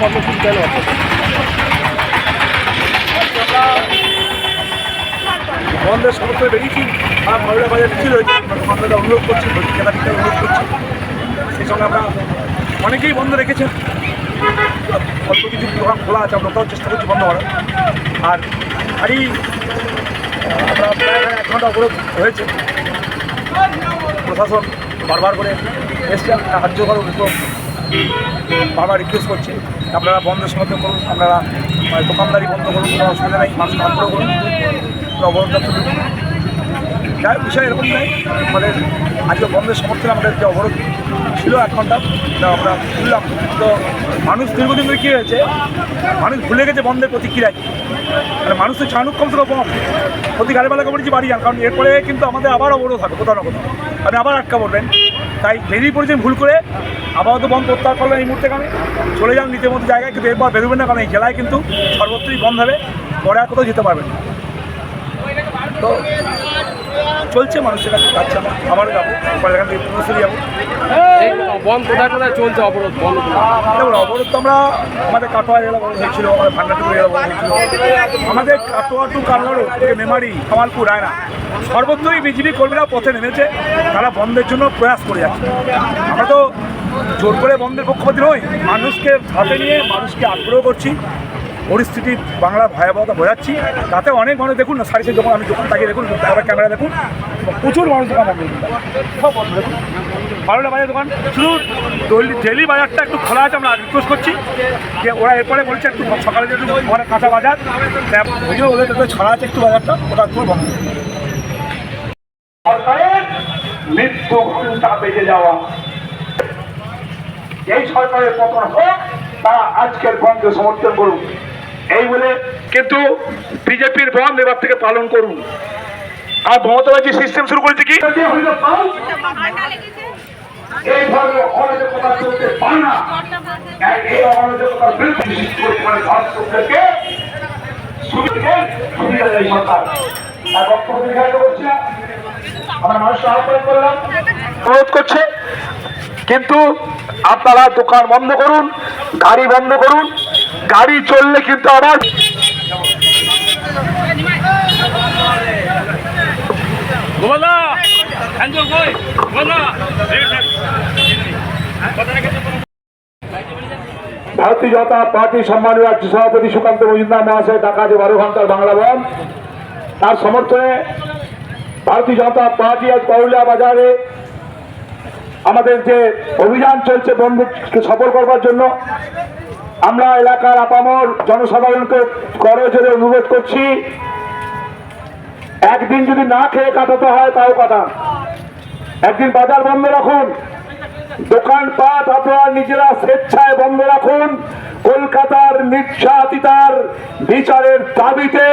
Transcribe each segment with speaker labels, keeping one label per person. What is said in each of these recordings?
Speaker 1: কর্মসূচি গেল বন্ধের সমস্ত বেরিয়েছি আর মহিলা বাজার মিছিল হয়েছে দোকানদাররা অনুরোধ করছি কেনাকাটা অনুরোধ করছি। সেই সঙ্গে আমরা অনেকেই বন্ধ রেখেছেন। অল্প কিছু দোকান খোলা আছে, আমরা ওটাও চেষ্টা করছি বন্ধ করার। আর গাড়ি আমরা এক ঘণ্টা অবরোধ হয়েছে। প্রশাসন বারবার করে এসছে সাহায্য করার বারবার রিকোয়েস্ট করছি, আপনারা বন্ধের সমর্থন করুন, আপনারা মানে দোকানদারি বন্ধ করুন, কোনো অসুবিধা নেই, মানুষ আগ্রহ করুন কোনো অবরোধটা যাই বিষয় এরকম নেই আমাদের আজকে বন্ধের সমর্থনে আমাদের যে অবরোধ ছিল এক ঘণ্টা আমরা তুললাম তো মানুষ দীর্ঘদিন ধরে কী হয়েছে, মানুষ ভুলে গেছে বন্ধের প্রতিক্রিয়া কি মানে মানুষ তো চাণুক্ষম থেকে কম প্রতি গাড়িওয়ালাকে বলেছি বাড়ি যান, কারণ এরপরে কিন্তু আমাদের আবার অবরোধ হবে, কোথাও না কোথাও। আপনি আবার আটকা পড়বেন। তাই বেরিয়ে পড়েছেন ভুল করে আপাতত বন্ধ প্রত্যাহার করলেন এই মুহূর্তে কারণে চলে যান নিজের মতো জায়গায়, কিন্তু এরপর বেরোবেন না, কারণ এই জেলায় কিন্তু সর্বত্রই বন্ধ হবে, পরে আর কোথাও যেতে পারবেন না। তো চলছে মানুষের কাছে যাচ্ছে আমার আমারও যাব পরে এখান থেকে পুরুষেরই যাব।
Speaker 2: বন্ধ কোথায় কোথায় চলছে অবরোধ? কোথায়?
Speaker 1: দেখুন অবরোধ তো আমরা আমাদের কাটোয়া জেলা বন্ধ হয়েছিল আমাদের ভান্ডারটুকু জেলা বন্ধ হয়েছিল। আমাদের কাটোয়া টু কালনাড়ু থেকে মেমারি কামালপুর রায়না সর্বত্রই বিজেপি কর্মীরা পথে নেমেছে। তারা বন্ধের জন্য প্রয়াস করে যাচ্ছে। আমরা তো জোর করে বন্ধের পক্ষপাতি নই মানুষকে হাতে নিয়ে মানুষকে আগ্রহ করছি। পরিস্থিতি বাংলার ভয়াবহতা বোঝাচ্ছি। তাতে অনেক মানুষ দেখুন না সারিসে যখন আমি দোকান তাকিয়ে দেখুন ক্যামেরা দেখুন। প্রচুর মানুষ দোকান করে সব বন্ধ। বারোটা বাজার দোকান। শুধু ডেলি- বাজারটা একটু খোলা আছে, আমরা রিকোয়েস্ট করছি। যে ওরা এরপরে বলছে একটু সকালে যে ঘরে কাঁচা বাজার ওদের ছড়া আছে একটু বাজারটা, ওটা একটু বন্ধ। সরকারের মৃত্যু ঘণ্টা বেজে যাওয়া। এই সরকারের পতন হোক, তারা আজকের বন্ধে সমর্থন করুন এই বলে কিন্তু বিজেপির বন্ধ এবার থেকে পালন করুন। আর মমতা ব্যানার্জি সিস্টেম শুরু করেছে কি? এই ধরনের অরাজকতা চলতে পারে না। এই অরাজকতার বিরুদ্ধে বিশেষ পরিমাণে ভারতকে সুবিধা সুবিধা দেয় সরকার। আর বক্তব্য দীর্ঘায়িত করছি না। আমরা মানুষকে আহ্বান করলাম। অনুরোধ করছে। কিন্তু আপনারা দোকান বন্ধ করুন গাড়ি বন্ধ করুন। গাড়ি চললে কিন্তু আবার ভারতীয় জনতা পার্টি সম্মানীয় রাজ্য সভাপতি সুকান্ত মজুমদার মহাশয়, ঢাকা যে বারো ঘণ্টার বাংলা বন। তার সমর্থনে ভারতীয় জনতা পার্টি আজ পাউলিয়া বাজারে আমাদের যে অভিযান চলছে বন্ধুকে সফল করবার জন্য, আমরা এলাকার আপামর জনসাধারণকে করজোরে অনুরোধ করছি। একদিন যদি না খেয়ে কাটাতে হয়, তাও কাটান একদিন বাজার বন্ধ রাখুন। দোকানপাট আপনারা নিজেরা স্বেচ্ছায় বন্ধ রাখুন। কলকাতার নির্যাতিতার বিচারের দাবিতে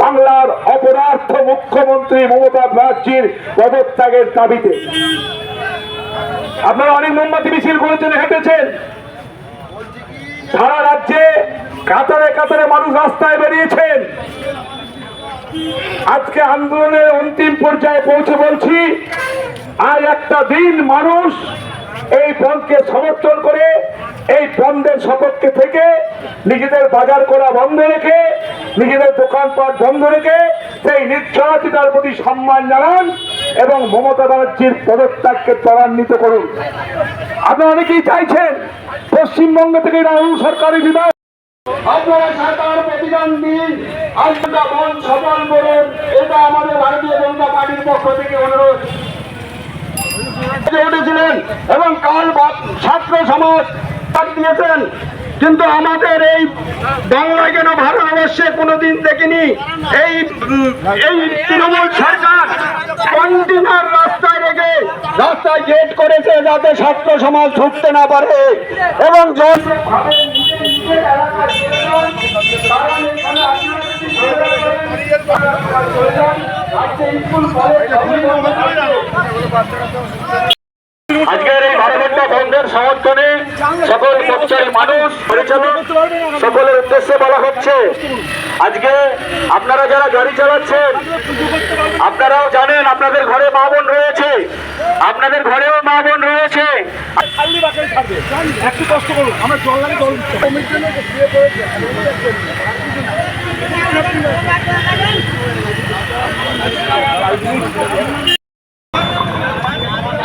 Speaker 1: বাংলার অপরার্থ মুখ্যমন্ত্রী মমতা ব্যানার্জির পদত্যাগের দাবিতে। আপনারা অনেক মোমবাতি মিছিল করেছেন, হেঁটেছেন। সারা রাজ্যে কাতারে কাতারে মানুষ রাস্তায় বেরিয়েছেন। আজকে আন্দোলনের অন্তিম পর্যায়ে পৌঁছে বলছি, আর একটা দিন মানুষ এই বন্ধকে সমর্থন করে, এই বন্ধের সপক্ষে থেকে নিজেদের বাজার করা বন্ধ রেখে, নিজেদের দোকানপাট বন্ধ রেখে সেই নির্যাতিতার প্রতি সম্মান জানান এবং মমতা ব্যানার্জির পদত্যাগকে ত্বরান্বিত করুন। আপনারা অনেকেই চাইছেন পশ্চিমবঙ্গ থেকে রাহুল সরকারি বিধান আপনারা সরকার প্রতিদান দিন। আজকা মন সফল করুন। এটা আমাদের ভারতীয় জনতা পার্টির পক্ষ থেকে অনুরোধ। উঠেছিলেন এবং কাল ছাত্র সমাজ দিয়েছেন। কিন্তু আমাদের এই বাংলায় কেন ভারতবর্ষে কোনোদিন দেখিনি? এই এই তৃণমূল সরকার কন্টেনার রাস্তায় রেখে রাস্তায় গেট করেছে যাতে ছাত্র সমাজ ঢুকতে না পারে। এবং জন আজকের এই ভারতবর্ষ বন্ধের সমর্থনে সকল পক্ষের মানুষ, পরিচালক, সকলের উদ্দেশ্যে বলা হচ্ছে। আজকে আপনারা যারা গাড়ি চালাচ্ছেন, আপনারাও জানেন আপনাদের ঘরে মা বোন রয়েছে। আপনাদের ঘরেও মা বোন রয়েছে। একটু কষ্ট করুন, আমরা জল লাগে জল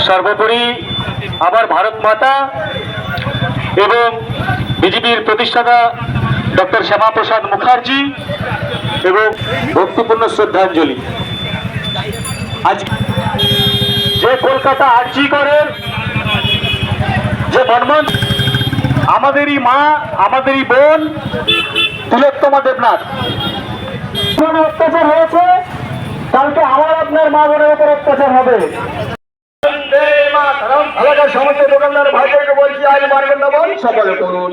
Speaker 3: সর্বোপরি আবার ভারত মাতা এবং বিজেপির প্রতিষ্ঠাতা ডক্টর শ্যামাপ্রসাদ মুখার্জি এবং ভক্তিপূর্ণ শ্রদ্ধাঞ্জলি। আজ যে কলকাতা আর্জি করে, যে মনমন আমাদেরই মা, আমাদেরই বোন তিলোত্তমা দেবনাথ কোনো অত্যাচার হয়েছে? কালকে আমার আপনার মা বোনের উপর অত্যাচার হবে। এলাকার সমস্ত দোকানদার ভাইদেরকে বলছি আজ বারঘন্টা বল সফল করুন।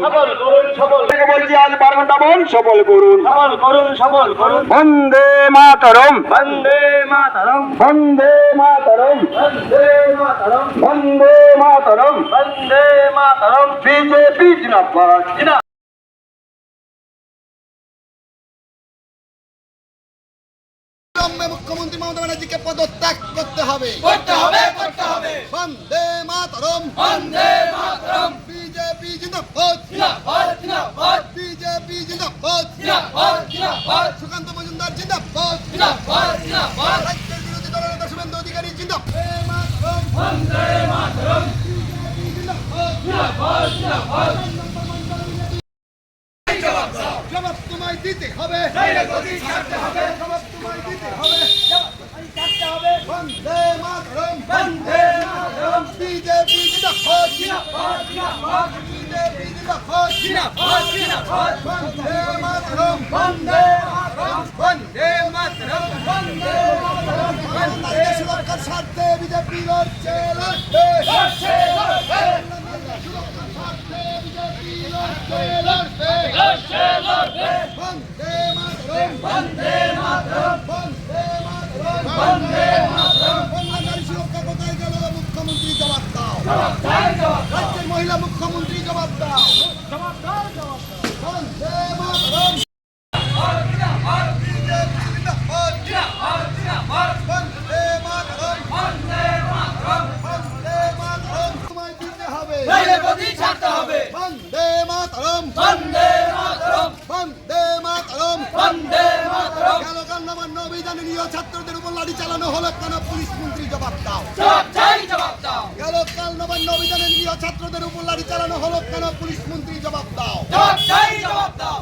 Speaker 3: বলছি আজ বারঘন্টা বল সফল করুন। করুন সফল করুন। বন্দে মাতরম। বন্দে মাতরম। বন্দে মাতরম। বন্দে মাতরম। বন্দে মাতরম। বন্দে মাতরম। বিজেপি জিন্দাবাদ।
Speaker 4: অবিলম্বে মুখ্যমন্ত্রী মমতা ব্যানার্জিকে পদত্যাগ করতে হবে।
Speaker 5: করতে হবে করতে হবে।
Speaker 4: বন্দে মাতরম।
Speaker 5: বন্দে মাতরম।
Speaker 4: বিজেপি জিন্দাবাদ।
Speaker 5: জিন্দাবাদ জিন্দাবাদ।
Speaker 4: বিজেপি জিন্দাবাদ।
Speaker 5: জিন্দাবাদ জিন্দাবাদ।
Speaker 4: সুকান্ত মজুমদার জিন্দাবাদ।
Speaker 5: জিন্দাবাদ জিন্দাবাদ।
Speaker 4: রাজ্যের বিরোধী দলের নেতা শুভেন্দু অধিকারী জিন্দাবাদ। বন্দে মাতরম।
Speaker 5: জিন্দাবাদ। জিন্দাবাদ
Speaker 4: জবাব স্বার্থে বিজেপি লড়ছে লড়বে
Speaker 5: লড়ছে লড়বে
Speaker 4: সুরক্ষার স্বার্থে বিজেপি লড়ছে
Speaker 5: লড়ছে লড়বে
Speaker 4: বন্দে মাতরম নিয়ে ছাত্রদের উপর লাঠি চালানো হলো কেন? পুলিশ মন্ত্রী জবাব দাও। গেল কাল নবান্ন অভিযানে নিয়ে ছাত্রদের উপর লাঠি চালানো হলো কেন? পুলিশ মন্ত্রী জবাব দাও।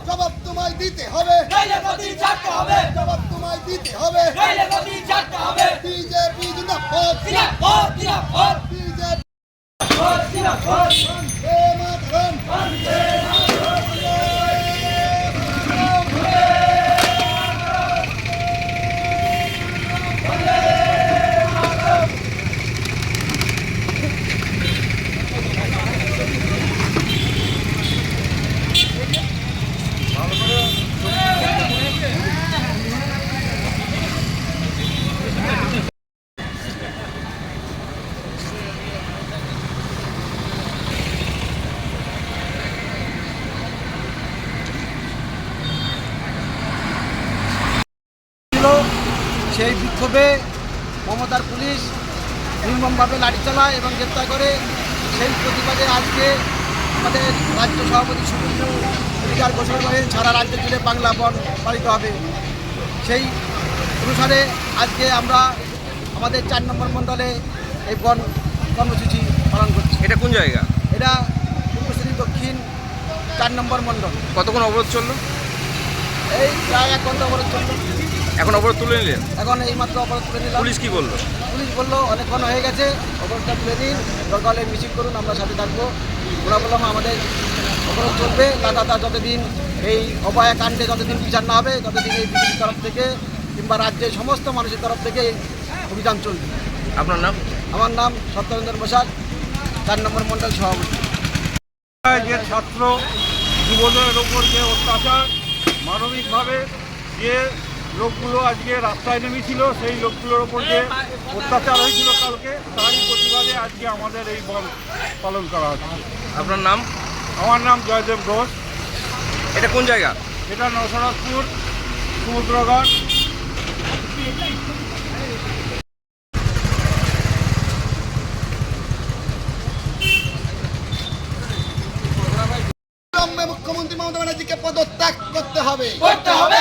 Speaker 5: জবাব
Speaker 4: তোমায় দিতে হবে। জবাব তোমায় দিতে হবে। বিজেপি বিজেপি
Speaker 5: জিন্দাবাদ
Speaker 4: বন্দে মাতরম
Speaker 6: ছিল সেই বিক্ষোভে মমতার পুলিশ নির্মমভাবে লাঠি চালায় এবং গ্রেপ্তার করে। সেই প্রতিবাদে আজকে আমাদের রাজ্য সভাপতি শুভেন্দু অধিকার ঘোষণা করেন সারা রাজ্য জুড়ে বাংলা বন পালিত হবে। সেই অনুসারে আজকে আমরা আমাদের চার নম্বর মণ্ডলে এই বন কর্মসূচি পালন করছি।
Speaker 2: এটা কোন জায়গা?
Speaker 6: এটা পূর্বশ্রী দক্ষিণ চার নম্বর মণ্ডল।
Speaker 2: কতক্ষণ অবরোধ চলল?
Speaker 6: এই প্রায় এক ঘণ্টা অবরোধ চলবে
Speaker 2: এখন অবরোধ তুলে নিলেন?
Speaker 6: এখন এইমাত্র অবরোধ তুলে নিলাম।
Speaker 2: পুলিশ কি বলল?
Speaker 6: পুলিশ বলল অনেকক্ষণ হয়ে গেছে অবরোধটা তুলে দিন দরকার হলে মিছিল করুন আমরা সাথে থাকব। ওরা বললাম আমাদের অবরোধ চলবে লাগাতার যতদিন এই অপায়া কাণ্ডে যতদিন বিচার না হবে ততদিন এই বিজেপির তরফ থেকে কিংবা রাজ্যের সমস্ত মানুষের তরফ থেকে এই অভিযান চলবে।
Speaker 2: আপনার নাম?
Speaker 6: আমার নাম সত্যরঞ্জন প্রসাদ চার নম্বর মন্ডল সভাপতি।
Speaker 7: যে ছাত্র যুবদের ওপর যে অত্যাচার মানবিকভাবে যে লোকগুলো আজকে রাস্তায় নেমেছিল সেই লোকগুলোর ওপর যে অত্যাচার হয়েছিল কালকে তারই প্রতিবাদে আজকে আমাদের এই বন পালন করা হচ্ছে।
Speaker 2: আপনার নাম?
Speaker 7: আমার নাম জয়দেব ঘোষ।
Speaker 2: এটা কোন জায়গা?
Speaker 7: এটা নসরাজপুর সমুদ্রগড়।
Speaker 4: মুখ্যমন্ত্রী মমতা ব্যানার্জিকে পদত্যাগ করতে হবে।
Speaker 5: করতে হবে।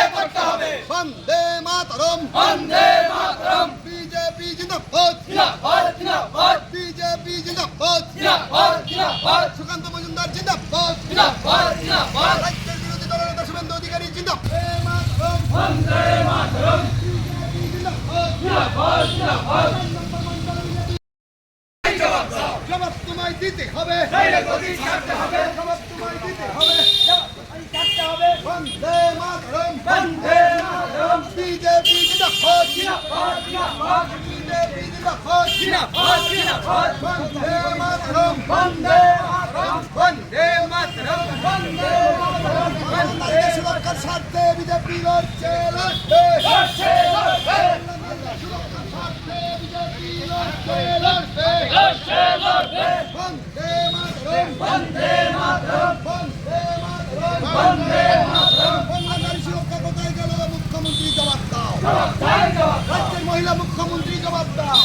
Speaker 4: বন্দে মাতরম
Speaker 5: বন্দে মাতরম
Speaker 4: বিজেপি জিন্দাবাদ
Speaker 5: জিন্দাবাদ জিন্দাবাদ
Speaker 4: বিজেপি জিন্দাবাদ
Speaker 5: জিন্দাবাদ জিন্দাবাদ
Speaker 4: সুকান্ত মজুমদার জিন্দাবাদ
Speaker 5: জিন্দাবাদ জিন্দাবাদ
Speaker 4: রাজ্যের বিরোধী দলের নেতা শুভেন্দু অধিকারী জিন্দাবাদ বন্দে মাতরম জবাব তোমায় দিতে হবে জবাব তোমায় দিতে হবে বন্দে মাতরম বন্দে মাতরম বিজেপি জিন্দাবাদ বিজেপি জিন্দাবাদ
Speaker 5: জিন্দাবাদ জিন্দাবাদ
Speaker 4: বন্দে মাতরম বন্দে মাতরম বন্দে মাতরম বন্দে মাতরম বন্দে সুরক্ষার স্বার্থে বিজেপি লড়ছে লড়ছে লড়বে সুরক্ষার স্বার্থে বিজেপি লড়ছে লড়বে লড়ছে লড়বে বন্দে মাতরম। বন্দে মাতরম। বন্দে মাতরম। বন্দে মাতরম। বন্যাকারী সুরক্ষা কোথায় গেল মুখ্যমন্ত্রী জবাব দাও রাজ্যের মহিলা মুখ্যমন্ত্রী জবাব দাও।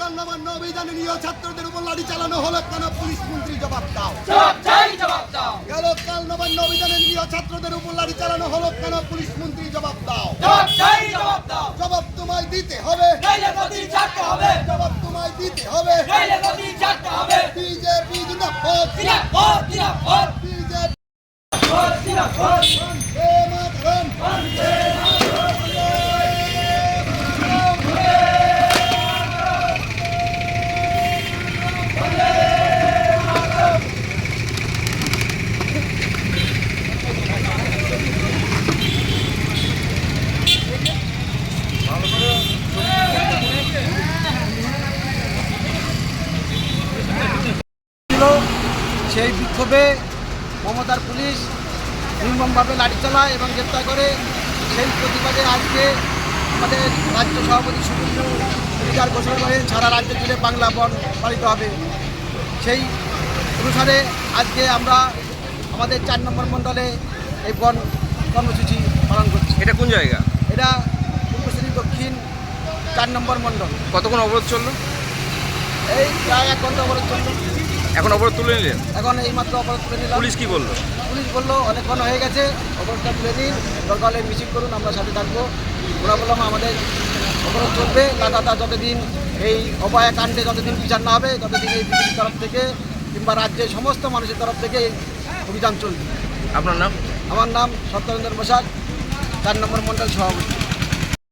Speaker 4: কাল নবান্ন অভিযানে নিয়ে ছাত্রদের উপর লাঠি চালানো হলো কেন? পুলিশ মন্ত্রী জবাব দাও।
Speaker 5: জবাব জবাব দাও
Speaker 4: গেল কাল নবান্ন অভিযানে নিয়ে ছাত্রদের উপর লাঠি চালানো হলো কেন? পুলিশ মন্ত্রী জবাব দাও।
Speaker 5: জবাব চাই জবাব দাও।
Speaker 4: জবাব তোমায় দিতে হবে। জবাব তোমায় দিতে হবে। বিজেপি বিজেপি
Speaker 6: নির্মমভাবে লাঠি চালায় এবং গ্রেপ্তার করে সেই প্রতিবাদে আজকে আমাদের রাজ্য সভাপতি সুপ্রিম অধিকার ঘোষণা করেন সারা রাজ্য জুড়ে বাংলা বন পালিত হবে। সেই অনুসারে আজকে আমরা আমাদের চার নম্বর মণ্ডলে এই বন কর্মসূচি পালন করছি।
Speaker 2: এটা কোন জায়গা?
Speaker 6: এটা পূর্বশ্রী দক্ষিণ চার নম্বর মণ্ডল।
Speaker 2: কতক্ষণ অবরোধ চলল?
Speaker 6: এই প্রায় এক ঘণ্টা অবরোধ চলছে
Speaker 2: এখন অবরোধ তুলে নিলেন?
Speaker 6: এখন এই মাত্র অবরোধ করে নিলাম।
Speaker 2: পুলিশ কি বলল?
Speaker 6: পুলিশ বলল অনেকক্ষণ হয়ে গেছে অবরোধটা তুলে দিন দরকার হলে মিছিল করুন আমরা সাথে থাকব। ওরা বললাম আমাদের অবরোধ চলবে লাগাতার যতদিন এই অপায় কাণ্ডে যতদিন বিচার না হবে ততদিন এই বিজেপির তরফ থেকে কিংবা রাজ্যের সমস্ত মানুষের তরফ থেকে এই অভিযান চলবে।
Speaker 2: আপনার নাম?
Speaker 6: আমার নাম সত্যরঞ্জন প্রসাদ চার নম্বর মন্ডল সভাপতি।